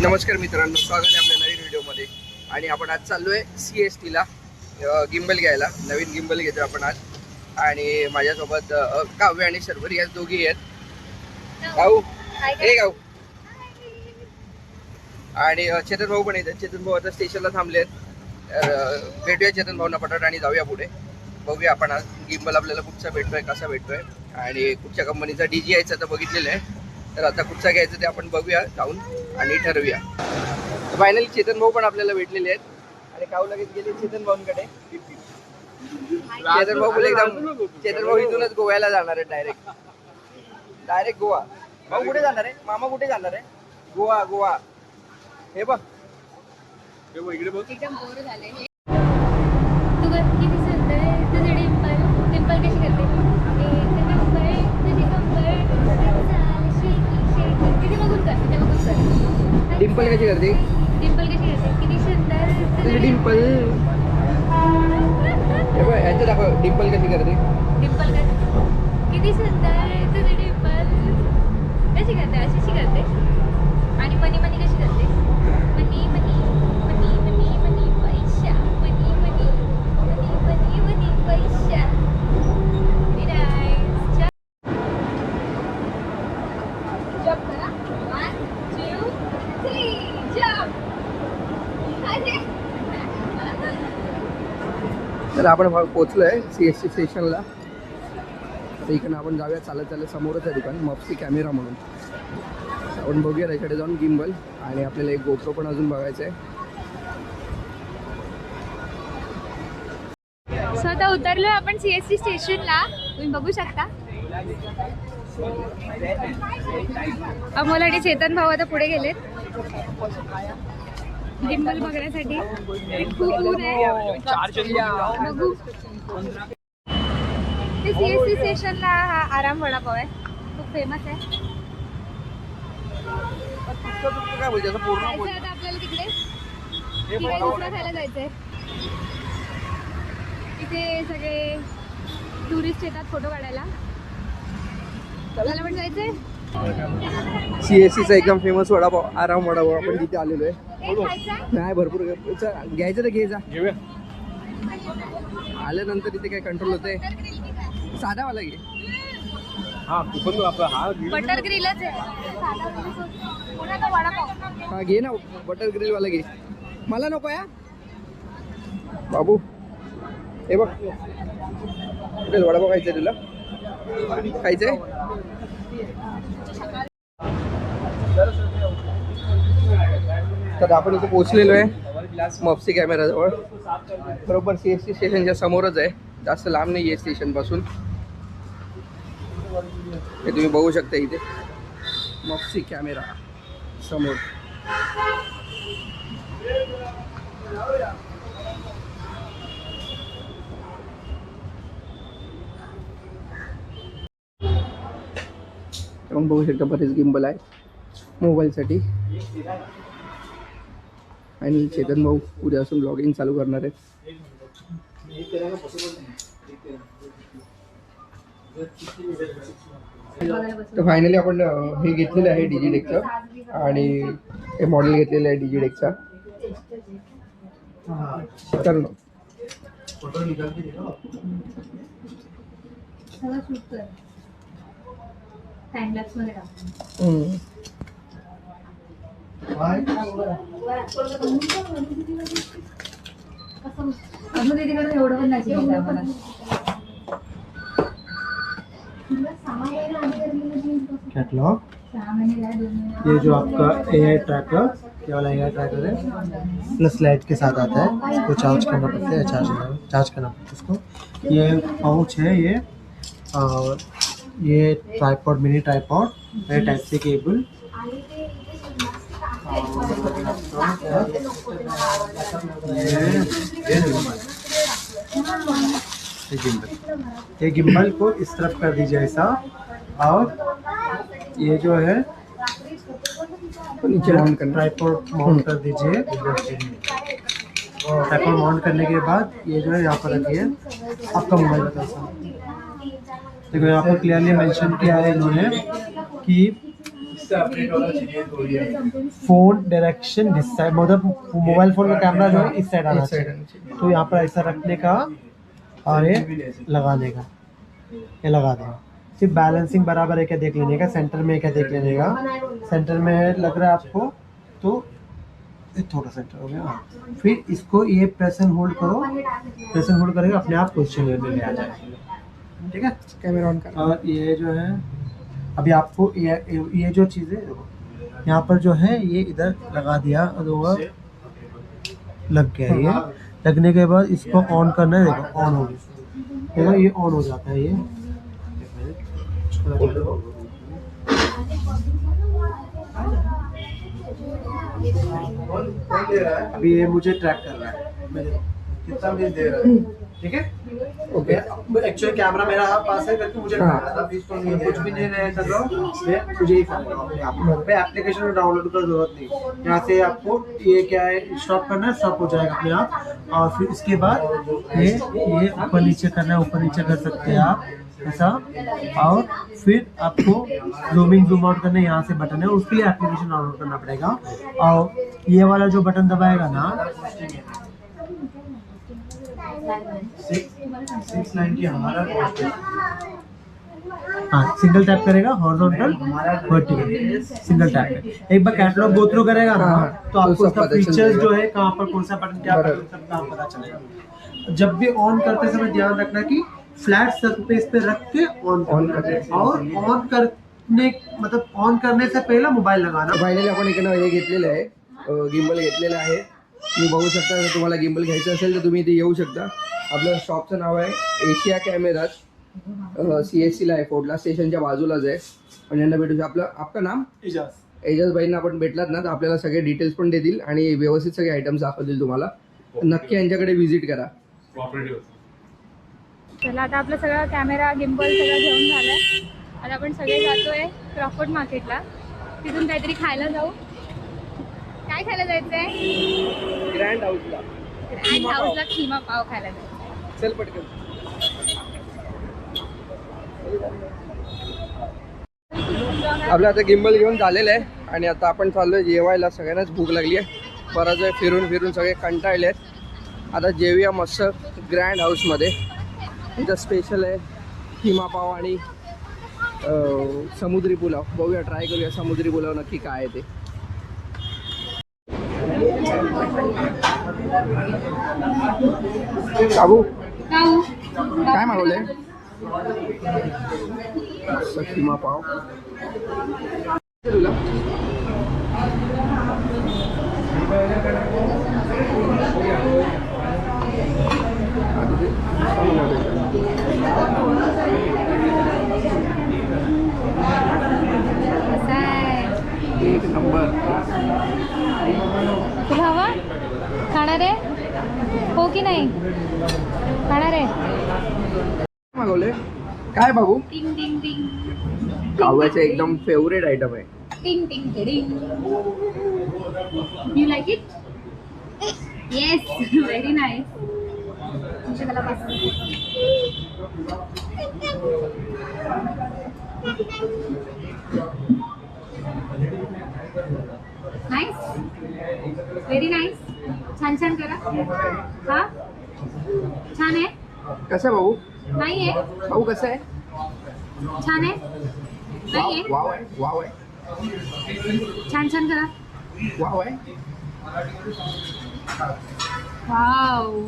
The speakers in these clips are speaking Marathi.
नमस्कार मित्रांनो स्वागत आहे आपल्या नवीन व्हिडिओमध्ये. आणि आपण आज चाललोय सी एस टीला गिंबल घ्यायला. नवीन गिंबल घेतो आपण आज. आणि माझ्यासोबत अ, काव्य आणि शर्वरी या दोघी आहेत. गाऊ हे गाऊ. आणि अ, चेतन भाऊ पण येतात. चेतन भाऊ आता स्टेशनला थांबलेत तर, अ, भेटूया चेतन भाऊना पटाट आणि जाऊया पुढे. बघूया आपण आज गिंबल आपल्याला कुठचा भेटतोय कसा भेटतोय. आणि कुठच्या कंपनीचा डी जी यायचा तर बघितलेलं आहे. तर आता कुठचा घ्यायचं ते आपण बघूया जाऊन आणि ठरवूया. फायनली चेतन भाऊ पण आपल्याला भेटलेले आहेत. आणि काऊ लगेच गेले चेतन भाऊंकडे? चेतन भाऊ एकदम चेतन भाऊ इथूनच गोव्याला जाणार आहे डायरेक्ट डायरेक्ट गोवा. भाऊ कुठे जाणार आहे? मामा कुठे जाणार आहे? गोवा गोवा. हे बघ. हे बघ इकडे डिंपल कशी करते? डिंपल कशी करते? किती सुंदर. डिंपल. याचं दाखव डिंपल कशी करते? डिंपल किती सुंदर तुझी डिंपल. कशी करते? अशी करते? तर आपण पोचलो आहे सी एस टी स्टेशनला तर इकडनं आपण जाऊया चालत चालत समोरच आहे दुकान मप्सी कॅमेरा म्हणून. आपण बघूया त्याच्याकडे जाऊन गिम्बल आणि आपल्याला एक गोप्रो पण अजून बघायचं आहे सो आता उतरलो आपण सी एस टी स्टेशनला तुम्ही बघू शकता. अमोल आणि चेतन भाऊ आता पुढे गेलेत. डिंबल बघण्यासाठी. खूप ऊन आहे. बघू. ते सी एस टी स्टेशनला हा आराम वडापाव आहे. खूप फेमस आहे. काय बोलते? असं पूर्ण बोल. जायचं आता आपल्याला तिकडे. हे तिकडे बघा, दुसरा खायला जायचंय. इथे सगळे टुरिस्ट येतात फोटो काढायला. मला पण जायचंय. सी एस टीचा एकदम फेमस वडापाव आराम वडापाव आपण तिथे आलेलो आहे. खायचं नाही भरपूर. घ्यायचं तर घे जा. आल्यानंतर इथे काय कंट्रोल होते साधावाला घे. हा कुपन आपला हा बटर ग्रिलच आहे. हा घे ना बटर ग्रिलवाला घे. मला नको या बाबू. हे बघ. वडापाव खायचंय तुला? खायचंय? तर आपण इथे पोहोचलेलो आहे. मपसी कॅमेराजवळ बरोबर सी एस टी स्टेशनच्या समोरच आहे. जास्त लांब नाही आहे स्टेशनपासून हे तुम्ही बघू शकता इथे. मपसी कॅमेरा समोर. आपण बघू शकता बरेच गिंबल आहे मोबाईलसाठी आणि चेतन भाऊ उद्यापासून ब्लॉगिंग चालू करणार आहेत. तर फायनली आपण हे घेतलेलं आहे डिजिटेकचं आणि हे मॉडेल घेतलेलं आहे डिजिटेकचा तर ना. सगळं शूट मध्ये टाक हम्म. अजून तिकडे एवढं पण नाही शिकवलं कैटलॉग काय, महिने ये जो आपका ए आई ट्रैकर ये वाला ए आई ट्रैकर है प्लस लाइट के साथ आता है इसको चार्ज करना पड़ता है चार्ज करना चार्ज करना पड़ता है उसको ये पाउच है ये और ये ट्राईपॉड मिनी ट्राईपॉड ये टाइप सी केबल ये गिम्बल ये गिम्बल को इस तरफ़ कर दीजिए ऐसा। और ये जो है तो नीचे ऑन करना। ट्राईपॉड माउंट कर दीजिए। ट्राईपॉड माउंट करने के बाद ये जो है यहाँ पर रखिए। आपका मोबाइल बता सर देखो यहाँ पर क्लियरली मेंशन किया है इन्होंने कि फ़ोन डायरेक्शन दिस साइड मतलब मोबाइल फ़ोन का कैमरा जो है इस साइड आना चाहिए। तो यहाँ पर ऐसा रखने का और ये लगाने का ये लगा देगा। सिर्फ़ बैलेंसिंग बराबर है क्या देख लेने का सेंटर में क्या देख लेने का। सेंटर में है लग रहा है आपको तो थोड़ा सेंटर हो गया हाँ। फिर इसको ये प्रेस एंड होल्ड करो। प्रेस एंड होल्ड करेगा अपने आप पोजिशन में ले आ जाएगा। ठीक है? कॅमेरा ऑन करा। और ये जो है अभी आपको ये ये जो चीज़ें देखो यहाँ पर जो है ये इधर लगा दिया और वो लग गया ये। लगने के बाद इसको ऑन करना है देखो ऑन हो गया। देखो ये ऑन हो जाता है ये। अभी ये मुझे ट्रैक कर रहा है। कितना मिनट दे रहा है। ठीक है? ओके। एक्चुअली कैमरा मेरा पास है करके मुझे हाँ। था मैं कुछ भी नहीं रहे कर रहा मैं मुझे ही मैं एप्लीकेशन डाउनलोड का ज़रूरत नहीं यहाँ से आपको ये क्या है स्टॉप करना है स्टॉप हो जाएगा अपने आप। और फिर इसके बाद ये ये ऊपर नीचे करना है ऊपर नीचे कर सकते हैं आप। ऐसा। और फिर आपको जूमिंग जूम आउट करना यहाँ से बटन है। उसके लिए एप्लीकेशन डाउनलोड करना पड़ेगा। और ये वाला जो बटन दबाएगा ना सिक्स नाइनटी हमारा हाँ। सिंगल टैप करेगा हॉरिजॉन्टल वर्टिकल सिंगल टैप एक बार कैटलॉग गो थ्रू करेगा ना हाँ, तो आपको उसका फीचर्स जो है कहाँ पर कौन सा बटन क्या बटन सब काम पता चलेगा। जब भी ऑन करते समय ध्यान रखना कि फ्लैट सरफेस पे रख के ऑन On करना। और ऑन करने मतलब ऑन करने से पहले मोबाईल लगाना। फायनली आपण इकडनं हे घेतलेलं आहे गिम्बल घेतलेलं आहे. तुम्ही बघू शकता जर तुम्हाला गिम्बल घ्यायचं असेल तर तुम्ही इथे येऊ शकता. आपलं शॉपचं नाव आहे एशिया कॅमेराज सी एस सीला आहे फोर्टला स्टेशनच्या बाजूलाच आहे. पण यांना भेटू शकता. आपलं आपलं नाम? इजाज एजाज. भाईंना आपण भेटलात ना तर आपल्याला सगळे डिटेल्स पण देतील आणि व्यवस्थित सगळे आयटम्स दाखवतील तुम्हाला. नक्की यांच्याकडे व्हिजिट करा. चला आता आपलं सगळं कॅमेरा गिम्बल सगळं घेऊन झालंय. आता आपण सगळे जातोय क्रॉफर्ड मार्केटला तिथून काहीतरी खायला जाऊ. काय खायला जायचंय? ग्रँड हाऊसला हाऊसला खिमा पाव. खायला जायचं चल पटकन. आपलं आता गिम्बल घेऊन झालेलं आहे. आणि आता आपण चाललोय जेवायला. सगळ्यांनाच भूक लागली आहे. बराच वेळ फिरून फिरून सगळे कंटाळले आहेत. आता जेवूया मस्त ग्रँड हाऊसमध्ये इथं स्पेशल आहे किमा पाव आणि अं, समुद्री पुलाव. बघूया ट्राय करूया समुद्री पुलाव नक्की काय आहे ते. बाबू काय मागवले किमा पाव. तुला कसं आहे एक नंबर तुला हवा खाणार आहे? हो की नाही? खाणार आहे. मागवले. काय बाबू टिंग टिंग टिंग. काव्याचं एकदम फेवरेट आयटम आहे. टिंग टिंग टिंग you like it yes very nice तुमच्या मला नाईस व्हेरी नाईस छान छान करा. हा? छान आहे? कसं बाबू नाही आहे. भाऊ कसं आहे? छान आहे? नाही आहे? वाव आहे वाव आहे. छान छान करा. वाव आहे. वाव.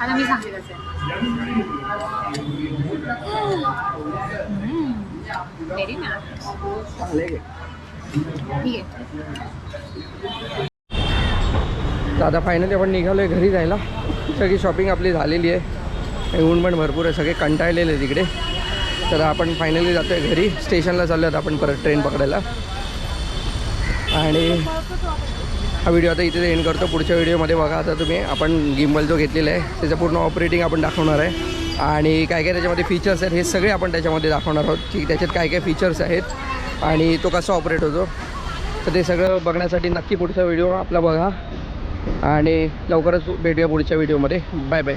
आता मी सांगते कसं व्हेरी तर आता फायनली आपण निघालो आहे घरी जायला. सगळी शॉपिंग आपली झालेली आहे. ऊन पण भरपूर आहे सगळे कंटाळलेले आहे तिकडे तर आपण फायनली जातो आहे घरी स्टेशनला चाललो आहेत आपण परत ट्रेन पकडायला. आणि हा व्हिडिओ आता इथे एंड करतो. पुढच्या व्हिडिओमध्ये बघा आता तुम्ही. आपण गिम्बल जो घेतलेला आहे त्याचं पूर्ण ऑपरेटिंग आपण दाखवणार आहे. आणि काय काय त्याच्यामध्ये फीचर्स आहेत हे सगळे आपण त्याच्यामध्ये दाखवणार आहोत की त्याच्यात काय काय फीचर्स आहेत आणि तो कसा ऑपरेट होतो. तर ते सगळं बघण्यासाठी नक्की पुढचा व्हिडिओ आपला बघा. आणि लवकरच भेटूया पुढच्या व्हिडिओमध्ये बाय बाय